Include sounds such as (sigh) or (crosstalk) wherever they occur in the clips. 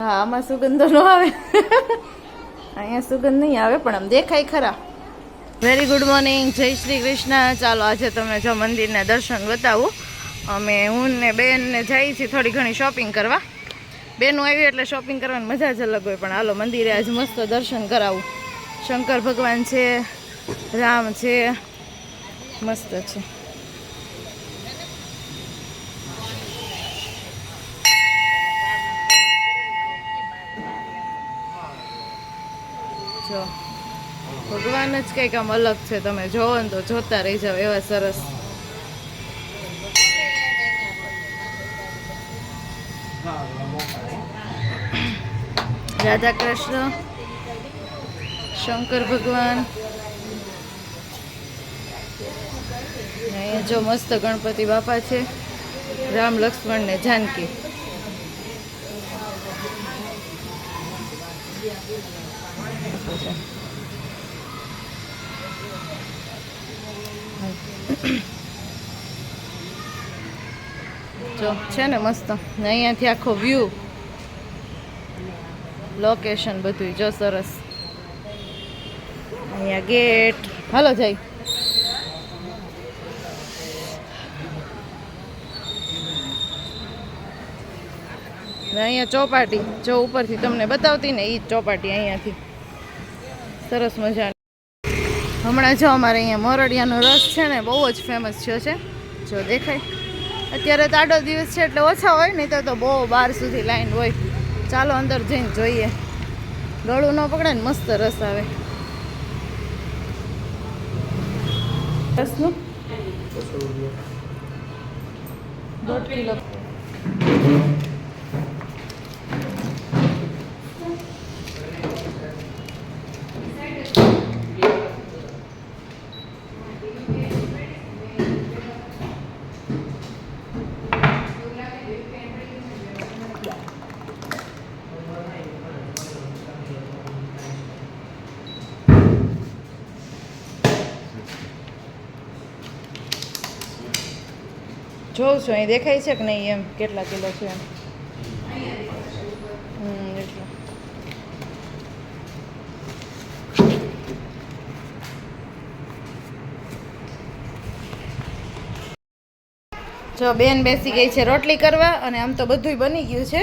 હા, આમાં સુગંધો ન આવે. અહીંયા સુગંધ નહીં આવે, પણ આમ દેખાય ખરા. વેરી ગુડ મોર્નિંગ જય શ્રી કૃષ્ણ. ચાલો, આજે તમને જો મંદિરના દર્શન બતાવું. અમે હું ને બેન ને જઈએ છીએ થોડી ઘણી શોપિંગ કરવા. બેનું આવી એટલે શોપિંગ કરવાની મજા જ અલગ હોય, પણ હાલો, મંદિરે આજે મસ્ત દર્શન કરાવું. શંકર ભગવાન છે, રામ છે, મસ્ત છે. જો ભગવાન જ કંઈક આમ અલગ છે, તમે જોવો ને તો જોતા રહી જાવ એવા સરસ. રાધા કૃષ્ણ શંકર ભગવાન. અહીંયા જો મસ્ત ગણપતિ બાપા છે, રામ, લક્ષ્મણ ને જાનકી. જો, છે ને મસ્ત. અહીંયાથી આખો વ્યૂ લોકેશન બધું જો, સરસ. અહીંયા ગેટ હાલો, જાય. ને અહીંયા ચોપાટી. જો ઉપરથી તમને બતાવતી ને એ ચોપાટી અહીંયાથી. સરસ મજાની. હમણાં જો અમારે અહીંયા મોરડિયાનો રસ છે ને, બહુ જ ફેમસ થયો છે. જો દેખાય. અત્યારે તો આડો દિવસ છે એટલે ઓછા હોય નહીં તો તો બહુ બાર સુધી લાઈન હોય. ચાલો અંદર જઈને જોઈએ. ગળું ન પકડે ને મસ્ત રસ આવે. રસનું? દોઢ કિલો. જોઉં છું અહીં દેખાય છે કે નહીં એમ? કેટલા કિલો છે એમ? જો બેન બેસી ગઈ છે રોટલી કરવા અને આમ તો બધુંય બની ગયું છે.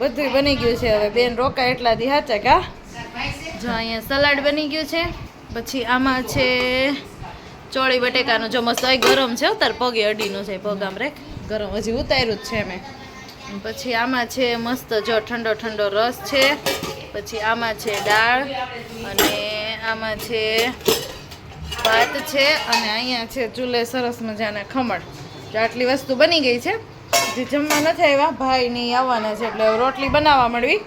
બધુંય બની ગયું છે. હવે બેન રોકાય એટલા દી હાચે કા? જો અહીંયા સલાડ બની ગયું છે. પછી આમાં છે ચોળી બટેકાનું જો મસ્ત હોય ગરમ છે તાર પગે અડીનું છે, પગ આમ રેખ. ગરમ, હજી ઉતાર્યું જ છે મેં પછી આમાં છે મસ્ત જો ઠંડો ઠંડો રસ છે. પછી આમાં છે દાળ અને આમાં છે ભાત છે અને અહીંયા છે ચૂલે સરસ મજાના ખમણ. તો આટલી વસ્તુ બની ગઈ છે. જે જમવા નથી આવ્યા, ભાઈ નહીં આવવાના છે, એટલે રોટલી બનાવવા મળવી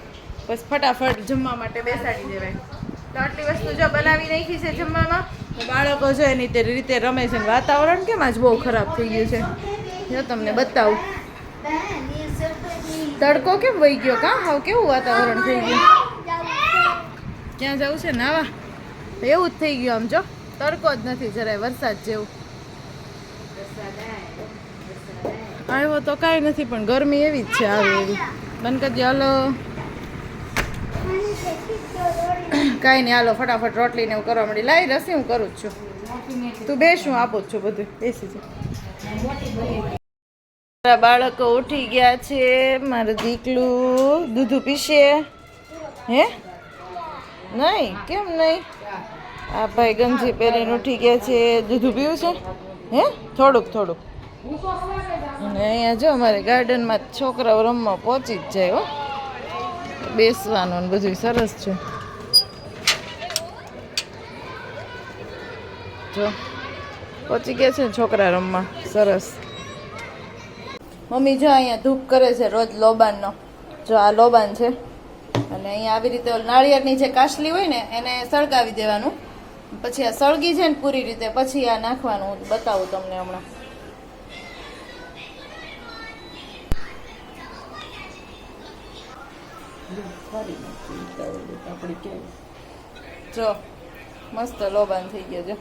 બસ ફટાફટ જમવા માટે બેસાડી દેવાય. તો આટલી વસ્તુ જો બનાવી નાખી છે જમવામાં. બાળકો છે એની તે રીતે રમે છે વાતાવરણ કેમ આજ બહુ ખરાબ થઈ ગયું છે? જો તમને બતાવું. તડકો કેમ વહી ગયો કા? હાવ કેવું વાતાવરણ થઈ ગયું? ક્યાં જવું છે? નાવા. એવું જ થઈ ગયું આમ જો. તડકો જ નથી જરાય, વરસાદ જેવું. આવ્યો તો કાંઈ નથી, પણ ગરમી એવી જ છે, આવી એવી. બંધ કરી હાલો. કાંઈ નહીં, હાલો, ફટાફટ રોટલી ને એવું કરવા મળી લાવી રસી, હું કરું જ છું. તું બેસું આપું છું બધું. બેસી મારા બાળકો ઉઠી ગયા છે, મારું દીકલું દૂધું પીશે. હે? નહીં, કેમ નહીં? આ ભાઈ ગંજી પહેરીને ઉઠી ગયા છે, દૂધું પીવું છે. હે? થોડુંક થોડુંક. અને અહીંયા જો, અમારે ગાર્ડનમાં છોકરાઓ રમવા પહોંચી જ જાય, હો. બેસવાનું બધું સરસ છે. જો, પહોંચી ગયા છે છોકરા રમવા. સરસ. મમ્મી જો અહીંયા ધૂપ કરે છે રોજ લોબાનનો. જો આ લોબાન છે. અને અહીંયા આવી રીતે નાળિયેરની જે કાસલી હોય ને, એને સળગાવી દેવાનું. પછી આ સળગી છે ને પૂરી રીતે, પછી આ નાખવાનું. બતાવું તમને હમણાં. જો, મસ્ત લોબાન થઈ ગયો, જો.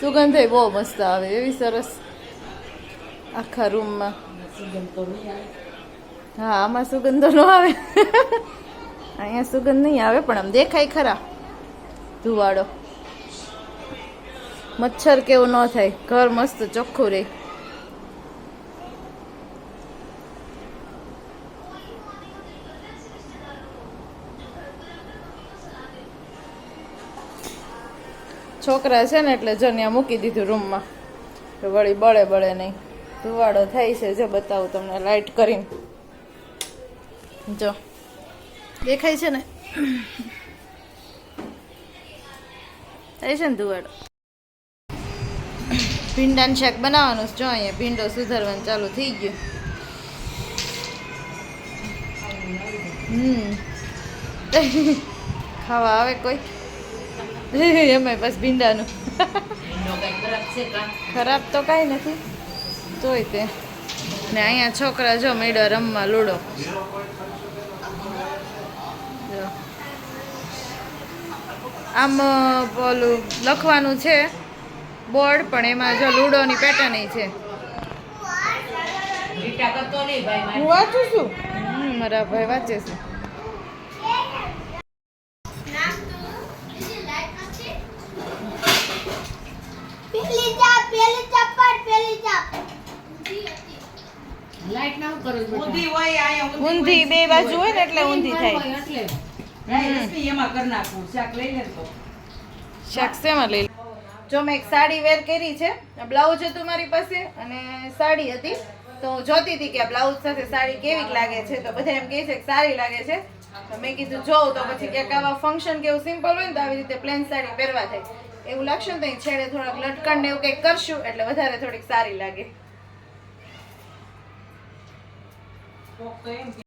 સુગંધ બહુ મસ્ત આવે, એવી સરસ આખા રૂમમાં. હા, આમાં સુગંધ ન આવે. અહીંયા સુગંધ નહીં આવે, પણ આમ દેખાય ખરા. ધુવાડો. મચ્છર કેવું ન થાય, ઘર મસ્ત ચોખ્ખું રહે. છોકરા છે ને એટલે જો મૂકી દીધું રૂમમાં. તો વળી બળે બળે નહીં. ધુવાડો થાય છે, જો બતાવું તમને લાઇટ કરીને. જો. દેખાય છે ને? થાય છે ને ધુવાડો? ભીંડાનું શાક બનાવવાનું. જો અહીંયા ભીંડો સુધારવાનું ચાલુ થઈ ગયું. હમ. ખાવા આવે કોઈ? (laughs) એમાંય બસ ભીંડાનું. ખરાબ તો કાંઈ નથી. જોઈ તે. ને અહીંયા છોકરા જો મેડો રમવા લૂડો. આમ પેલું લખવાનું છે બોર્ડ પણ એમાં જો લૂડોની પેટર્ન છે. હું વાંચું છું? મારા ભાઈ વાંચે છે પેલી ચાપ પેલી ચપ્પટ પેલી ચાપ ઊંધી બે બાજુ હોય ને એટલે ઊંધી થાય. થાય એમાં કરી નાખવું શાક લઈ લે તો. શાક શેમાં લઈ જો મેં એક સાડી વેર કરી છે બ્લાઉઝ હતું મારી પાસે અને સાડી હતી. તો જોતી હતી કે બ્લાઉઝ સાથે સાડી કેવી લાગે છે. તો બધા એમ કહે છે કે સારી લાગે છે. તો મેં કીધું જોઉં તો પછી ક્યાંક આવા ફંક્શન કે એવું સિમ્પલ હોય ને તો આવી રીતે પ્લેન સાડી પહેરવા થાય. એવું લાગશે ને તો છેડે થોડાક લટકણ ને એવું કંઈક કરશું એટલે વધારે થોડીક સારી લાગે. કોક તો એમ